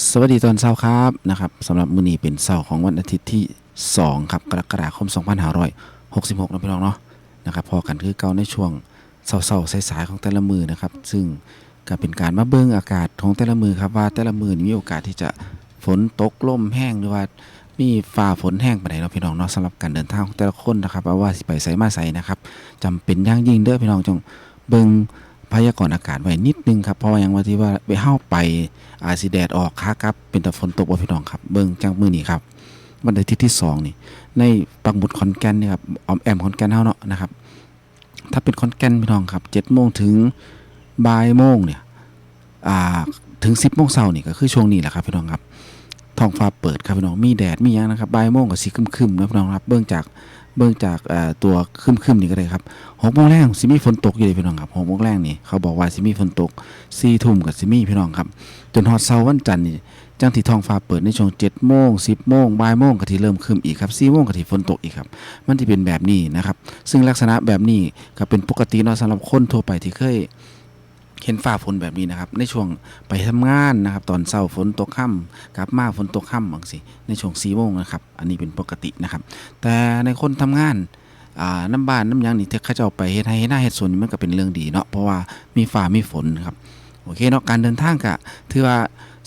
สวัสดีตอนเช้าครับนะครับสำหรับมื้อนี้เป็นเช้าของวันอาทิตย์ที่ 2 ครับกรกฎาคม 2566นะพี่น้องเนาะนะครับพอกันคือเก่าในช่วงเช้าๆสายๆของแต่ละมือนะครับ ซึ่งก็เป็นการมาเบิ่งอากาศของแต่ละมือครับว่าแต่ละมือนมีโอกาสที่จะฝนตกลมแห้งหรือว่ามีฟ้าฝนแห้งไปไหนเนาะพี่น้องเนาะสำหรับการเดินทางของแต่ละคนนะครับว่าสิไปไสมาไสนะครับจำเป็นอย่างยิ่งเด้อพี่น้องจงเบิ่ง พยากรณ์อากาศไว้นิดนึงครับเพราะอย่างว่าที่ว่าไปเฮ้าไปอาจสิแดดออกค้าครับเป็นแต่ฝนตกว่พี่น้องครับเบิ่งจังมือนี้ครับวันอาทิตย์ที่สองนี่ในปักหมุดขอนแก่นนี่ครับออมแอมขอนแก่นเฮาเนาะนะครับ ถ้าเป็นขอนแก่นพี่น้องครับเจ็ดโมงถึงบ่ายโมงเนี่ยอ่าถึงสิบโมงเช้านี่ก็คือช่วงนี้แหละครับพี่น้องครับท้องฟ้าเปิดครับพี่น้องมีแดดมีหยังนะครับบ่ายโมงก็สีครึมๆนะพี่น้องครับเบิ่งจาก เบิ่งจากตัวครึมนี่ก็ได้ครับหกโมงแรกซิมีฝนตกอยู่เลยพี่น้องครับหกโมงแรกนี่เขาบอกว่าซิมีฝนตกสี่ทุ่มกับซิมีพี่น้องครับ จนฮอดเช้าวันจันทร์นี่จังที่ท้องฟ้าเปิดในช่วงเจ็ดโมงสิบโมงบ่ายโมงก็ที่เริ่มครึมอีกครับสี่โมงก็ที่ฝนตกอีกครับ มันที่เป็นแบบนี้นะครับ ซึ่งลักษณะแบบนี้ก็เป็นปกติเนาะสำหรับคนทั่วไปที่เคย เห็นฟ้าฝนแบบนี้นะครับ ในช่วงไปทำงานนะครับ ตอนเช้าฝนตกค่ำกลับมาฝนตกค่ำบางสิในช่วงสี่โมงนะครับ อันนี้เป็นปกตินะครับ แต่ในคนทำงานน้ำบ้านน้ำยังนี่ที่เขาเจ้าไปเฮ็ดให้เฮ็ดหน้าเฮ็ดสวนนี่มันก็เป็นเรื่องดีเนาะเพราะว่ามีฟ้ามีฝนครับโอเคเนาะการเดินทางก็ถือว่า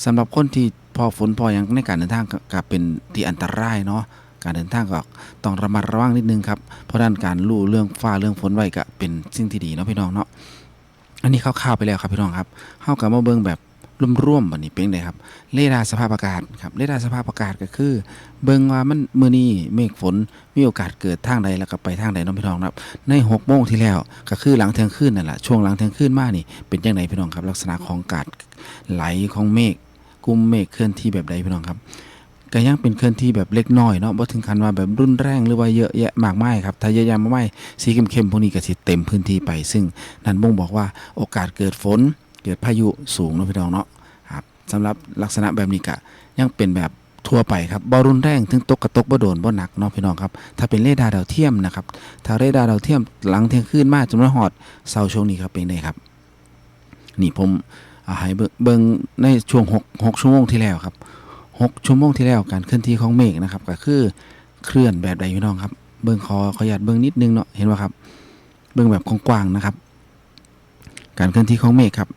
สำหรับคนที่พอฝนพอหยังในการเดินทางก็ก็เป็นที่อันตรายเนาะการเดินทางก็ต้องระมัดระวังนิดนึงครับเพราะด้านการรู้เรื่องฟ้าเรื่องฝนไว้ก็เป็นสิ่งที่ดีเนาะพี่น้องเนาะ อันนี้คร่าวๆไปแล้วครับพี่น้องครับเฮาก็มาเบิ่งแบบร่วมๆบัดนี้เป็นไดครับ เรดาร์สภาพอากาศครับ เรดาร์สภาพอากาศก็คือ เบิ่งว่ามันมื้อนี้เมฆฝนมีโอกาสเกิดทางใดแล้วก็ไปทางใดน้องพี่น้องครับ ใน6โมงที่แล้วก็คือหลังเที่ยงคืนนั่นแหละช่วงหลังเที่ยงคืนมานี่เป็นจังไดพี่น้องครับ ลักษณะของการไหลของเมฆกลุ่มเมฆเคลื่อนที่แบบใดพี่น้องครับ ก็ยังเป็นเคลื่อนที่แบบเล็กน้อยเนาะบ่ถึงขั้นว่าแบบรุนแรงหรือว่าเยอะแยะมากมายครับถ้าเยอะแยะมากมายสีเข้มๆพวกนี้ก็สิเต็มพื้นที่ไป ซึ่งนั่นบ่งบอกว่าโอกาสเกิดฝนเกิดพายุสูงเนาะพี่น้องเนาะครับสำหรับลักษณะแบบนี้ก็ยังเป็นแบบทั่วไปครับบอรุนแรงถึงตกกระตกบ่โดนบ่หนักเนาะพี่น้องครับ ถ้าเป็นเรดาร์ดาวเทียมนะครับ ถ้าเรดาร์ดาวเทียมหลังเที่ยงคืนมาจนว่าฮอดเสาช่วงนี้ครับเป็นไงครับ นี่ผมอาให้เบิ่งเบิ่งในช่วง6 6ชั่วโมงที่แล้วครับ 6ชั่วโมงที่แล้วการเคลื่อนที่ของเมฆนะครับ ก็คือเคลื่อนแบบใดพี่น้องครับ เบิ่งขอขออนุญาตเบิ่งนิดนึงเนาะเห็นว่าครับ เบิ่งแบบกว้างๆนะครับ การเคลื่อนที่ของเมฆครับ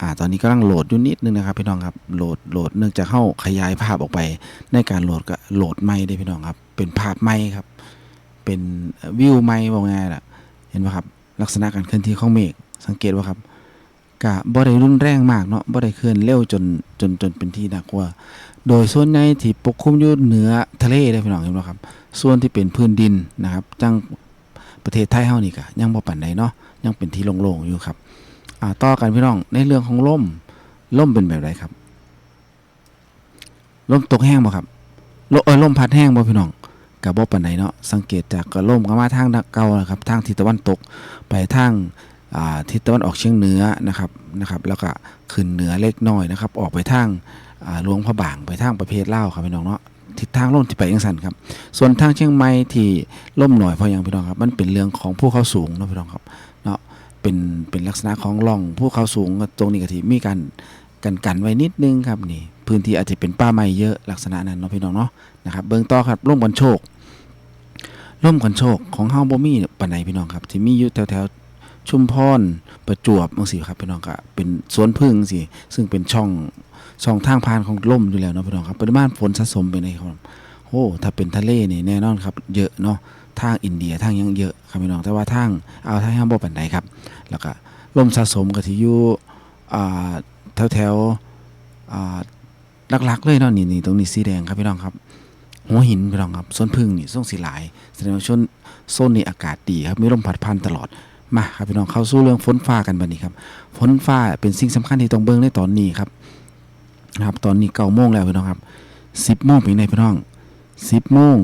อ่าตอนนี้กำลังโหลดอยู่นิดนึงนะครับพี่น้องครับโหลดโหลดเนื่องจากเข้าขยายภาพออกไป ในการโหลดก็โหลดไม่ได้พี่น้องครับ เป็นภาพไม่ครับ เป็นวิวไม่บอกง่ายล่ะ เห็นไหมครับ ลักษณะการเคลื่อนที่ของเมฆสังเกตว่าครับ กะบ่ได้รุนแรงมากเนาะบ่ได้เคลื่อนเร็วจนจนจนเป็นที่น่ากลัว โดยส่วนใหญ่ที่ปกคลุมอยู่เหนือทะเลได้พี่น้องเห็นไหมครับ ส่วนที่เป็นพื้นดินนะครับจังประเทศไทยเฮานี่ก็ยังบ่ปานใดเนาะยังเป็นที่โล่งๆอยู่ครับอ่าต่อกันพี่น้องในเรื่องของลมลมเป็นแบบไรครับลมตกแห้งบ่ครับลมเออลมพัดแห้งบ่พี่น้องกับบ่ปานใดเนาะสังเกตจากก็ลมก็มาทางเก่านะครับทางทิศตะวันตกไปทาง ทิศตะวันออกเฉียงเหนือนะครับนะครับ แล้วก็ขึ้นเหนือเล็กน้อยนะครับ ออกไปทางหลวงพระบางไปทางประเภทเลาครับพี่น้องเนาะทิศทางลมที่ไปจังซั่นครับ ส่วนทางเชียงใหม่ที่ล่มหน่อยเพราะยังพี่น้องครับ มันเป็นเรื่องของภูเขาสูงนะพี่น้องครับเนาะเป็นเป็นลักษณะของร่องภูเขาสูงตรงนี้ก็ที่มีการกันกันไว้นิดนึงครับนี่พื้นที่อาจจะเป็นป่าไม้เยอะลักษณะนั้นเนาะพี่น้องเนาะนะครับเบื้องต่อครับร่มกันโชคร่มกันโชคของเฮาบ่มีปานใดพี่น้องครับที่มีอยู่แถวๆ ชุมพรประจวบจังซี่ครับพี่น้องก็เป็นสวนพึ่งสิซึ่งเป็นช่องช่องทางผ่านของลมอยู่แล้วเนาะพี่น้องครับปริมาณฝนสะสมเป็นไงครับโอ้ถ้าเป็นทะเลนี่แน่นอนครับ เยอะเนาะทางอินเดียทางยังเยอะครับพี่น้องแต่ว่าทางเอาวไทยเฮาบ่ปานใดครับ แล้วก็ลมสะสมก็ที่อยู่อ่าแถวแถวๆอ่าหลักๆเลยเนาะนี่นี่ตรงนี้สีแดงครับพี่น้องครับหัวหินพี่น้องครับส้นพึ่งนี่ส่งสีหลายแสดงว่าช่วงโซนนี้อากาศดีครับมีลมพัดพันตลอด มาครับพี่น้องเข้าสู่เรื่องฝนฟ้ากันบัดนี้ครับฝนฟ้าเป็นสิ่งสำคัญที่ต้องเบิ่งในตอนนี้ครับนะครับตอนนี้เก้าโมงแล้วพี่น้องครับสิบโมงเป็นไงพี่น้องสิบโมง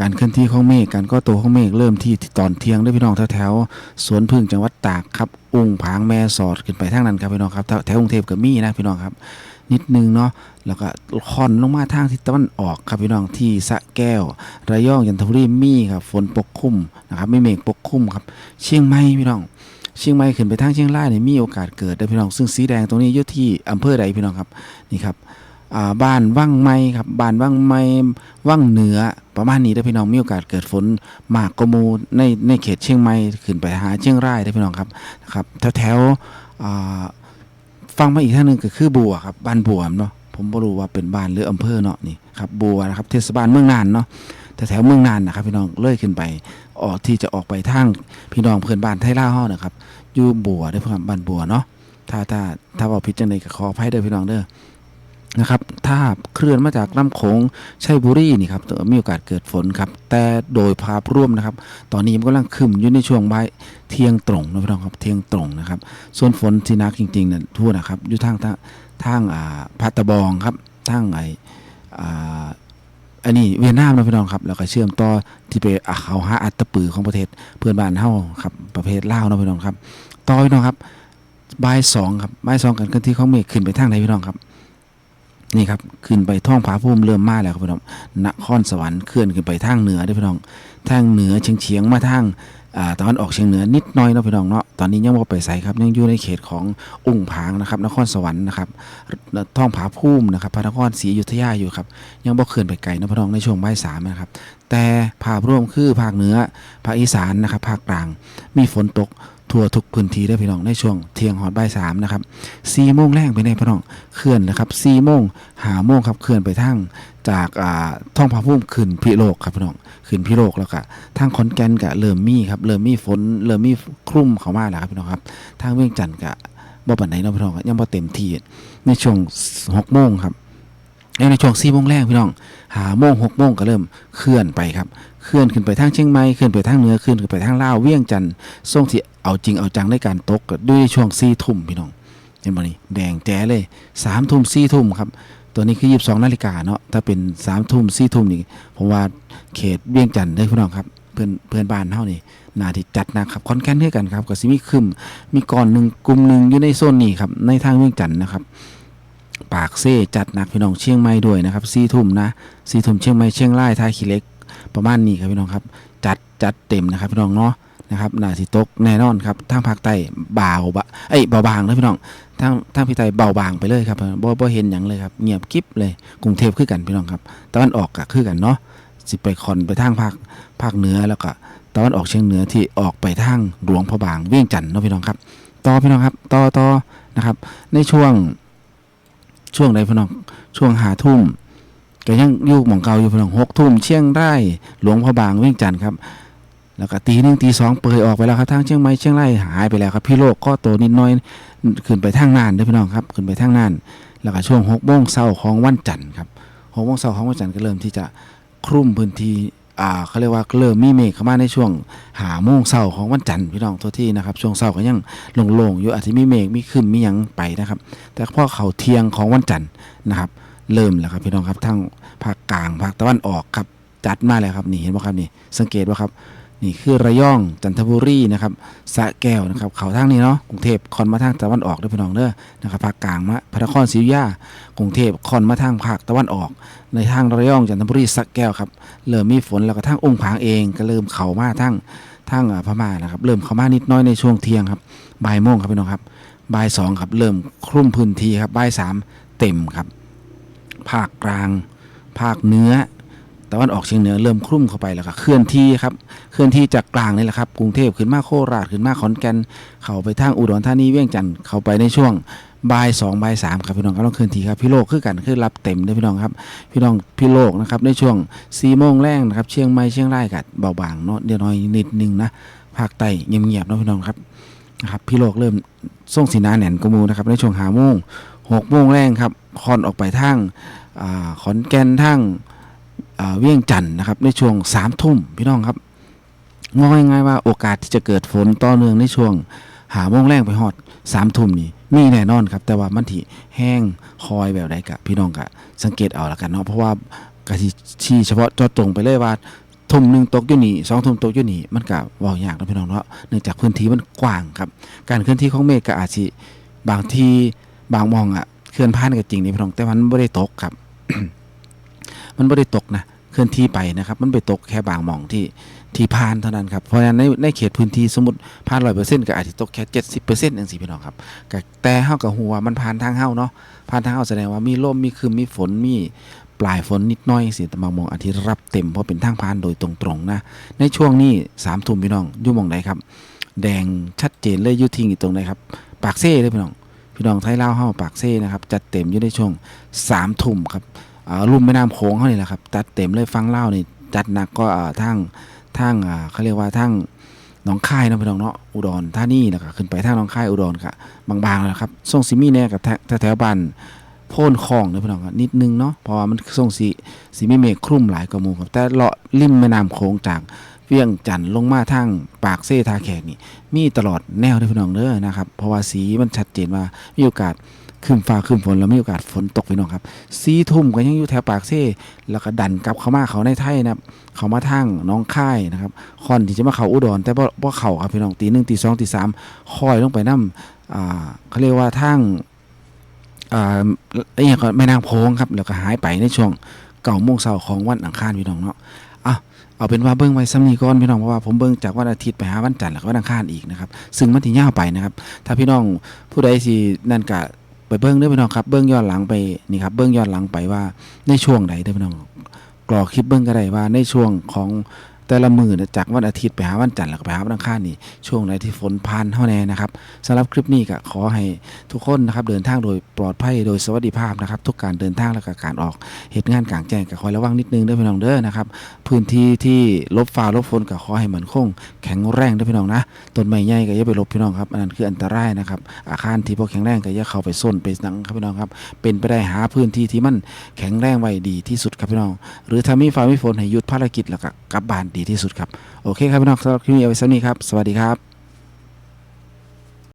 การเคลื่อนที่ของเมฆการก่อตัวของเมฆเริ่มที่ตอนเที่ยงด้วยพี่น้องแถวๆสวนพึ่งจังหวัดตากครับ อุ้งผางแม่สอดขึ้นไปทางนั้นครับพี่น้องครับแถวแถวกรุงเทพก็มีนะพี่น้องครับ นิดนึงเนาะแล้วก็ค่อนลงมาทางทิศตะวันออกครับพี่น้องที่สะแก้ว ระยองยันทบุรีมีครับฝนปกคลุมนะครับไม่เมฆปกคลุมครับ เชียงใหม่พี่น้องเชียงใหม่ขึ้นไปทางเชียงรายเนี่ยมีโอกาสเกิดได้พี่น้องซึ่งสีแดงตรงนี้อยู่ที่อำเภอใดพี่น้องครับนี่ครับบ้านว่างไม้ครับบ้านว่างไม้ว่างเหนือประมาณนี้ได้พี่น้องมีโอกาสเกิดฝนมากกมูในในเขตเชียงใหม่ขึ้นไปหาเชียงรายได้พี่น้องครับนะครับแถวๆอ่า ฟังมาอีกท่านหนึ่งก็คือบัวครับบ้านบัวเนาะผมไม่รู้ว่าเป็นบ้านหรืออำเภอเนาะนี่ครับบัวนะครับเทศบาลเมืองนานเนาะแต่แถวเมืองนานนะครับ พี่น้องเลื่อยขึ้นไปออกที่จะออกไปทางพี่น้องเพื่อนบ้านไทยล่าห้อนะครับอยู่บัวได้อเพื่อนบ้านบัวเนาะถ้าถ้าถ้าว่าพิจารณาก็ขออภัยเด้อพี่น้องเด้อ นะครับ ถ้าเคลื่อนมาจากลำโขงชัยบุรีนี่ครับมีโอกาสเกิดฝนครับ แต่โดยภาพรวมนะครับ ตอนนี้มันกำลังขึ้นอยู่ในช่วงบ่ายเที่ยงตรงนะพี่น้องครับ เที่ยงตรงนะครับ ส่วนฝนที่หนักจริงๆเนี่ยทั่วนะครับ อยู่ทางทางทางอ่าพัตตะบองครับ ทางไออ่าอันนี้เวียดนามนะพี่น้องครับ แล้วก็เชื่อมต่อที่ไปอะเขาหาอัตตปือของประเทศเพื่อนบ้านเฮาครับ ประเภทลาวนะพี่น้องครับ ต่อพี่น้องครับบ่ายสองครับบ่ายสองกันกันที่เขาเมฆขึ้นไปทางไหนพี่น้องครับ นี่ครับขึ้นไปท้องผาภูมิเริ่มมาแล้วครับพี่น้องนครสวรรค์เคลื่อนขึ้นไปทางเหนือด้อพี่น้องทางเหนือเฉียงเฉียงมาทางอ่าตะวันออกเฉียงเหนือนิดน้อยเนาะพี่น้องเนาะตอนนี้ยังบ่ไปใส่ครับยังอยู่ในเขตของอุ้งผางนะครับนครสวรรค์นะครับท้องผาภูมินะครับพระนครศรีอยุธยาอยู่ครับยังบ่เคลื่อนไปไกลนะพี่น้องในช่วงบ่ายสามนะครับแต่ภาพรวมคือภาคเหนือภาคอีสานนะครับภาคกลางมีฝนตก ทั่วทุกพื้นที่ได้พี่น้องในช่วงเที่ยงหอดบ่ายสามนะครับสี่โมงแรงไปในพี่น้องเคลื่อนนะครับสี่โมงหาโมงครับเคลื่อนไปทางจากอ่าท้องผาภูมิขึ้นพิโลกครับพี่น้องขึ้นพิโลกแล้วก็ทางขอนแก่นกะเริ่มมีครับเริ่มมีฝนเริ่มมีคลุ้มเข้ามาแล้วครับพี่น้องครับทางเวียงจันทร์กะบ่ปานใดเนาะพี่น้องครับยังบ่เต็มที่ในช่วง6โมงครับ แล้วในช่วง4โมงแรกพี่น้องหาโมง6โมงก็เริ่มเคลื่อนไปครับ เคลื่อนขึ้นไปทางเชียงใหม่เคลื่อนไปทางเหนือเคลื่อนขึ้นไปทางลาวเวียงจันทร์ส่งที่เอาจริงเอาจังในการตกด้วยช่วง4ทุ่มพี่น้องเห็นบ่นี่แดงแจ๋เลย3ทุ่ม4ทุ่มครับตัวนี้คือ22นาฬิกาเนาะถ้าเป็น3ทุ่ม4ทุ่มนี่ผมว่าเขตเวียงจันทร์ได้พี่น้องครับเพื่อนเพื่อนบ้านเท่านี่นาที่จัดนะครับคอนแกนเท่ากันครับก็สิมีคึมมีก่อนหนึ่งกลุ่มหนึ่งอยู่ในโซนนี้ครับในทางเวียงจันทร์นะครับ ปากเซ่จัดหนักพี่น้องเชียงใหม่ด้วยนะครับซีทุ่มนะซีทุ่มเชียงใหม่เชียงรายท่าขี้เล็กประมาณนี้ครับพี่น้องครับ จัดจัดเต็มนะครับพี่น้องเนาะนะครับหนาที่ตกแน่นอนครับทางภาคใต้เบาบะเอ้ยเบาบางนะพี่น้องทางทางพี่ใต้เบาบางไปเลยครับบ่บ่เห็นหยังเลยครับเงียบกิ๊บเลยกรุงเทพคือกันพี่น้องครับตะวันออกก็คือกันเนาะสิไปคอนไปทางภาคภาคเหนือแล้วก็ตะวันออกเฉียงเหนือที่ออกไปทางหลวงพระบางเวียงจันทน์เนาะพี่น้องครับ ต่อพี่น้องครับต่อต่อนะครับ ในช่วง ช่วงใดพี่น้องช่วงหาทุ่มก็ยังอยู่หมองเก่าอยู่พี่น้องหกทุ่มเชียงรายหลวงพระบางเวียงจันทน์ครับ แล้วก็ตีหนึ่งตีสองเปิดออกไปแล้วครับทางเชียงใหม่เชียงรายหายไปแล้วครับ พี่โลกก็โตนิดน้อยขึ้นไปทางน่านด้อพี่น้องครับขึ้นไปทางน่าน แล้วก็ช่วงหกโมงเช้าของวันจันทร์ครับหกโมงเช้าของวันจันทร์ก็เริ่มที่จะคลุมพื้นที่ อ่าเขาเรียกว่าเริ่มมีเมฆเข้ามาในช่วงหาโมงเช้าของวันจันทร์พี่น้องทั่วที่นะครับ ช่วงเช้าก็ยังโล่งๆอยู่อาจจะมีเมฆมีครึมมีหยังไปนะครับ แต่พอเขาเที่ยงของวันจันทร์นะครับเริ่มแล้วครับพี่น้องครับทั้งภาคกลางภาคตะวันออกครับจัดมาเลยครับนี่เห็นไหมครับนี่สังเกตว่าครับ นี่คือระยองจันทบุรีนะครับสะแก้วนะครับเขาทางนี้เนาะกรุงเทพคอนมาทางตะวันออกด้วยพี่น้องเด้อนะครับภาคกลางมาพระนครศรีอยุธยากรุงเทพคอนมาทางภาคตะวันออก ในทางระยองจันทบุรีสะแก้วครับเริ่มมีฝนแล้วก็ทางองค์ผางเองก็เริ่มเข้ามาทางทางพม่านะครับเริ่มเข้ามานิดน้อยในช่วงเที่ยงครับบ่ายโมงครับพี่น้องครับบ่ายสองครับเริ่มคลุมพื้นที่ครับบ่ายสามเต็มครับภาคกลาง ภาคเนื้อ ตะวันออกเฉียงเหนือเริ่มคลุ่มเข้าไปแล้วก็เคลื่อนที่ครับเคลื่อนที่จากกลางนี่แหละครับกรุงเทพขึ้นมาโคราชขึ้นมาขอนแก่นเข้าไปทางอุดรธานีเวียงจันทร์เข้าไปในช่วงบ่ายสองบ่ายสามครับพี่น้องก็ต้องเคลื่อนที่ครับพี่โลกคือกันคือรับเต็มเลยพี่น้องครับ พี่น้องพี่โลกนะครับในช่วงสี่โมงแรงนะครับเชียงใหม่เชียงรายกัดเบาบางเนาะเดี๋ยวน้อยนิดนึงนะภาคใต้เงียบๆนะพี่น้องครับนะครับพี่โลกเริ่มส่งสีหนาแหน่นกมูนะครับในช่วงหาโมงหกโมงแรงครับคอนออกไปทางอ่าขอนแก่นทางอ่า เวียงจันทร์นะครับในช่วงสามทุ่มพี่น้องครับงอง่ายๆว่าโอกาสที่จะเกิดฝนต่อเนื่องในช่วงหาโมงแรงไปฮอดสามทุ่มนี่มีแน่นอนครับ แต่ว่ามันที่แห้งคอยแบบใดกะพี่น้องกะสังเกตเอาละกันเนาะเพราะว่ากะที่ชี้เฉพาะเจาะจงไปเลยว่าทุ่มหนึ่งตกอยู่นี่สองทุ่มตกอยู่นี่มันกะว่ายากนะพี่น้องเนาะเนื่องจากพื้นที่มันกว้างครับ การเคลื่อนที่ของเมฆก็อาจสิบางที่บางมองอะเคลื่อนผ่านก็จริงนี่พี่น้องแต่มันไม่ได้ตกครับ มันไม่ได้ตกนะเคลื่อนที่ไปนะครับ มันไปตกแค่บางหม่องที่ที่ผ่านเท่านั้นครับเพราะฉะนั้นในในเขตพื้นที่สมมติผ่านร้อยเปอร์เซ็นต์ก็อาจจะตกแค่เจ็ดสิบเปอร์เซ็นต์อย่างสิพี่น้องครับแต่เฮากับหัวมันผ่านทางเฮาเนาะผ่านทางเฮาแสดงว่ามีลมมีคืมมีฝนมีปลายฝนนิดน้อยสิแต่บางมองอาทิตย์รับเต็มเพราะเป็นทางผ่านโดยตรงๆนะในช่วงนี้สามทุ่มพี่น้องอยู่มองไหนครับ แดงชัดเจนเลยยู่ทิ้งอยู่ตรงไหนครับปากเซ่เลยพี่น้องพี่น้องไทยเล่าเฮาปากเซ่นะครับจัดเต็มอยู่ในช่วงสามทุ่มครับ ลุ่มแม่น้ำโขงเขานี่แหละครับจัดเต็มเลยฟังเล่านี่จัดหนักก็อ่าทางทางเขาเรียกว่าทางหนองคายนะพี่น้องเนาะอุดรธานีแล้วก็ขึ้นไปทางหนองคายอุดรก็บางๆแล้วครับส่งซิมี่เนี่ยกับแถวบ้านโพ่นคลองเนะพี่น้องนิดนึงเนาะเพราะว่ามันส่งสีสีมีเมฆคลุ่มหลายกว่ามูครับแต่เลาะริมแม่น้ำโขงจากเวียงจันทน์ลงมาทางปากเซทาแขกนี่มีตลอดแนวเด้อพี่น้องเด้อนะครับเพราะว่าสีมันชัดเจนว่ามีโอกาส ขึ้นฟ้าขึ้นฝนแล้วมีโอกาสฝนตกพี่น้องครับสีทุ่มก็ยังอยู่แถวปากเซ่แล้วก็ดันกลับเข้ามาเขาในไทยนะครับ เขามาทางน้องค่ายนะครับคอนที่จะมาเขาอุดร แต่บ่บ่เขาครับพี่น้องตีหนึ่งตีสองตีสามคอยลงไปน้ำอ่าเขาเรียกว่าทางอ่าไอ้เนี่ยก็แม่นางโพงครับแล้วก็หายไปในช่วงเก่าโมงเช้าของวันอังคารพี่น้องเนาะอะเอาเป็นว่าเบิ้งไว้ซ้ำนี้ก่อนพี่น้องเพราะว่าผมเบิ้งจากวันอาทิตย์ไปหาวันจันทร์แล้วก็วันอังคารอีกนะครับ ซึ่งมันที่ยาวไปนะครับ ถ้าพี่น้องผู้ใดสินั่นกะ ไปเบิ้งเด้อพี่น้องครับเบิ้งย้อนหลังไปนี่ครับเบิ้งย้อนหลังไปว่าในช่วงไหนเด้อพี่น้องกรอคลิปเบิ้งก็ได้ว่าในช่วงของ แต่ละมือเนี่ยจากวันอาทิตย์ไปหาวันจันทร์แล้วก็ไปหาวันอังคารนี่ช่วงไหนที่ฝนพานเท่าแน่นะครับสำหรับคลิปนี้ก็ขอให้ทุกคนนะครับเดินทางโดยปลอดภัยโดยสวัสดิภาพนะครับทุกการเดินทางและก็การออกเหตุงานกลางแจ้งก็คอยระวังนิดนึงด้อพี่น้องเด้อนะครับพื้นที่ที่ลบฟ้าลบฝนก็ขอให้มันคง แข็งแรงด้วยพี่น้องนะต้นไม้ใหญ่ก็อย่าไปลบพี่น้องครับอันนั้นคืออันตรายนะครับอาคารที่พอแข็งแรงก็อย่าเข้าไปส้นไปหนังครับพี่น้องครับเป็นไปได้หาพื้นที่ที่มันแข็งแรงไว้ดีที่สุดครับพี่น้อง หรือถ้ามีฟ้ามีฝนให้หยุดภารกิจแล้วก็กลับบ้านดีที่สุดครับ โอเคครับพี่น้องสำหรับคลิปนี้เอาไว้สักนี้ครับ สวัสดีครับ